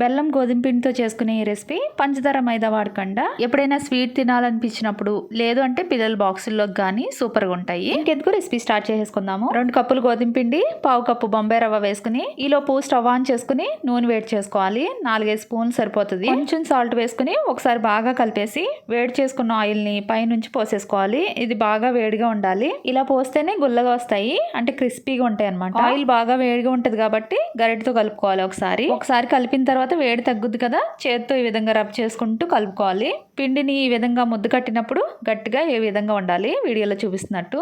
బెల్లం గోధుమ పిండితో చేసుకునే ఈ రెసిపీ పంచదార మైదా వాడకుండా. ఎప్పుడైనా స్వీట్ తినాలనిపించినప్పుడు లేదు అంటే పిల్లల బాక్సుల్లో కానీ సూపర్గా ఉంటాయి. ఇంకెందుకు రెసిపీ స్టార్ట్ చేసేసుకుందాము. రెండు కప్పులు గోధుమ పిండి పావు కప్పు బొంబాయి రవ్వ వేసుకుని ఈలోపు స్టవ్ ఆన్ చేసుకుని నూనె వేడి చేసుకోవాలి. నాలుగైదు స్పూన్లు సరిపోతుంది. కొంచెం సాల్ట్ వేసుకుని ఒకసారి బాగా కలిపేసి వేడి చేసుకున్న ఆయిల్ని పైనుంచి పోసేసుకోవాలి. ఇది బాగా వేడిగా ఉండాలి. ఇలా పోస్తేనే గుల్లగా వస్తాయి. అంటే క్రిస్పీగా ఉంటాయి అనమాట ఆయిల్ బాగా వేడిగా ఉంటది కాబట్టి గరిటతో కలుపుకోవాలి ఒకసారి. ఒకసారి కలిపిన తర్వాత వేడి తగ్గుద్ది కదా చేత్తో ఈ విధంగా రబ్ చేసుకుంటూ కలుపుకోవాలి. పిండిని ఈ విధంగా ముద్దు కట్టినప్పుడు గట్టిగా ఏ విధంగా ఉండాలి వీడియోలో చూపిస్తున్నట్టు.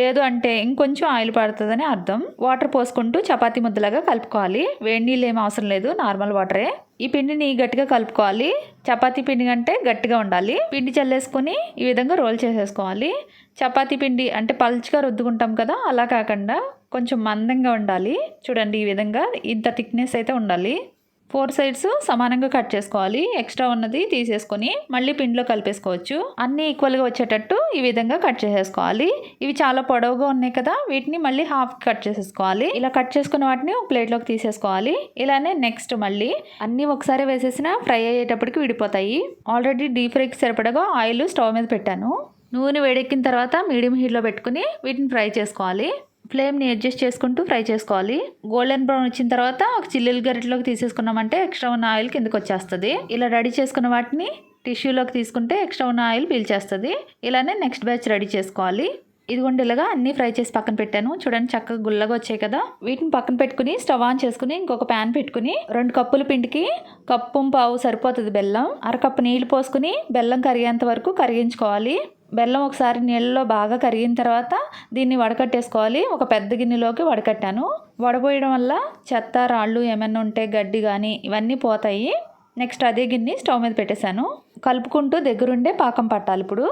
లేదు అంటే ఇంకొంచెం ఆయిల్ పడుతుందని అర్థం. వాటర్ పోసుకుంటూ చపాతీ ముద్దలాగా కలుపుకోవాలి. వేడి నీళ్ళు ఏం అవసరం లేదు నార్మల్ వాటరే. ఈ పిండిని గట్టిగా కలుపుకోవాలి. చపాతీ పిండి కంటే గట్టిగా ఉండాలి పిండి చల్లేసుకొని ఈ విధంగా రోల్ చేసేసుకోవాలి. చపాతీ పిండి అంటే పల్చగా రుద్దుకుంటాం కదా అలా కాకుండా కొంచెం మందంగా ఉండాలి చూడండి ఈ విధంగా ఇంత థిక్నెస్ అయితే ఉండాలి. ఫోర్ సైడ్స్ సమానంగా కట్ చేసుకోవాలి. ఎక్స్ట్రా ఉన్నది తీసేసుకొని మళ్ళీ పిండిలో కలిపేసుకోవచ్చు. అన్నీ ఈక్వల్గా వచ్చేటట్టు ఈ విధంగా కట్ చేసేసుకోవాలి. ఇవి చాలా పొడవుగా ఉన్నాయి కదా వీటిని మళ్ళీ హాఫ్ కట్ చేసేసుకోవాలి. ఇలా కట్ చేసుకున్న వాటిని ఒక ప్లేట్లోకి తీసేసుకోవాలి. ఇలానే నెక్స్ట్ మళ్ళీ అన్నీ ఒకసారి వేసేసిన ఫ్రై అయ్యేటప్పటికి విడిపోతాయి. ఆల్రెడీ డీప్ ఫ్రైకి సరిపడగా ఆయిల్ స్టవ్ మీద పెట్టాను. నూనె వేడెక్కిన తర్వాత మీడియం హీట్లో పెట్టుకుని వీటిని ఫ్రై చేసుకోవాలి. ఫ్లేమ్ని అడ్జస్ట్ చేసుకుంటూ ఫ్రై చేసుకోవాలి. గోల్డెన్ బ్రౌన్ వచ్చిన తర్వాత ఒక చిల్లులు గరిటలోకి తీసేసుకున్నామంటే ఎక్స్ట్రా ఉన్న ఆయిల్ కిందకి వచ్చేస్తుంది. ఇలా రెడీ చేసుకున్న వాటిని టిష్యూలోకి తీసుకుంటే ఎక్స్ట్రా ఉన్న ఆయిల్ పీల్చేస్తుంది. ఇలానే నెక్స్ట్ బ్యాచ్ రెడీ చేసుకోవాలి. ఇదిగోండి ఇలాగా అన్నీ ఫ్రై చేసి పక్కన పెట్టాను. చూడండి చక్కగా గుల్లగా వచ్చాయి కదా. వీటిని పక్కన పెట్టుకుని స్టవ్ ఆన్ చేసుకుని ఇంకొక ప్యాన్ పెట్టుకుని రెండు కప్పుల పిండికి కప్పు పావు సరిపోతుంది బెల్లం అరకప్పు నీళ్ళు పోసుకుని బెల్లం కరిగేంత వరకు కరిగించుకోవాలి. బెల్లం ఒకసారి నీళ్ళలో బాగా కరిగిన తర్వాత దీన్ని వడకట్టేసుకోవాలి. ఒక పెద్ద గిన్నెలోకి వడకట్టాను. వడపోయడం వల్ల చెత్త రాళ్ళు ఏమైనా ఉంటే గడ్డి కానీ ఇవన్నీ పోతాయి. నెక్స్ట్ అదే గిన్నె స్టవ్ మీద పెట్టేశాను. కలుపుకుంటూ దగ్గరుండే పాకం పట్టాలి ఇప్పుడు.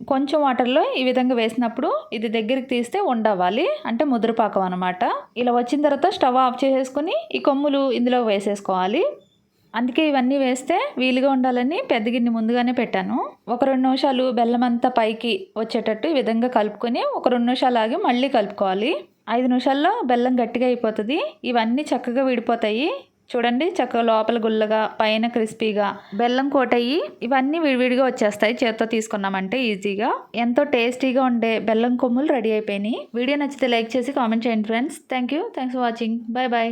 కొంచెం వాటర్లో ఈ విధంగా వేసినప్పుడు ఇది దగ్గరికి తీస్తే ఉండవాలి అంటే ముదురు పాకం అనమాట ఇలా వచ్చిన తర్వాత స్టవ్ ఆఫ్ చేసేసుకుని ఈ కొమ్ములు ఇందులో వేసేసుకోవాలి. అందుకే ఇవన్నీ వేస్తే వీలుగా ఉండాలని పెద్ద గిన్నె ముందుగానే పెట్టాను. ఒక రెండు నిమిషాలు బెల్లం అంతా పైకి వచ్చేటట్టు ఈ విధంగా కలుపుకొని ఒక రెండు నిమిషాలు ఆగి మళ్ళీ కలుపుకోవాలి. ఐదు నిమిషాల్లో బెల్లం గట్టిగా అయిపోతుంది. ఇవన్నీ చక్కగా విడిపోతాయి. చూడండి చక్కగా లోపల గుల్లగా పైన క్రిస్పీగా బెల్లం కోటయ్యి ఇవన్నీ విడివిడిగా వచ్చేస్తాయి. చేత్తో తీసుకున్నామంటే ఈజీగా. ఎంతో టేస్టీగా ఉండే బెల్లం కొమ్ములు రెడీ అయిపోయినాయి. వీడియో నచ్చితే లైక్ చేసి కామెంట్ చేయండి friends. Thank you thanks for watching. Bye bye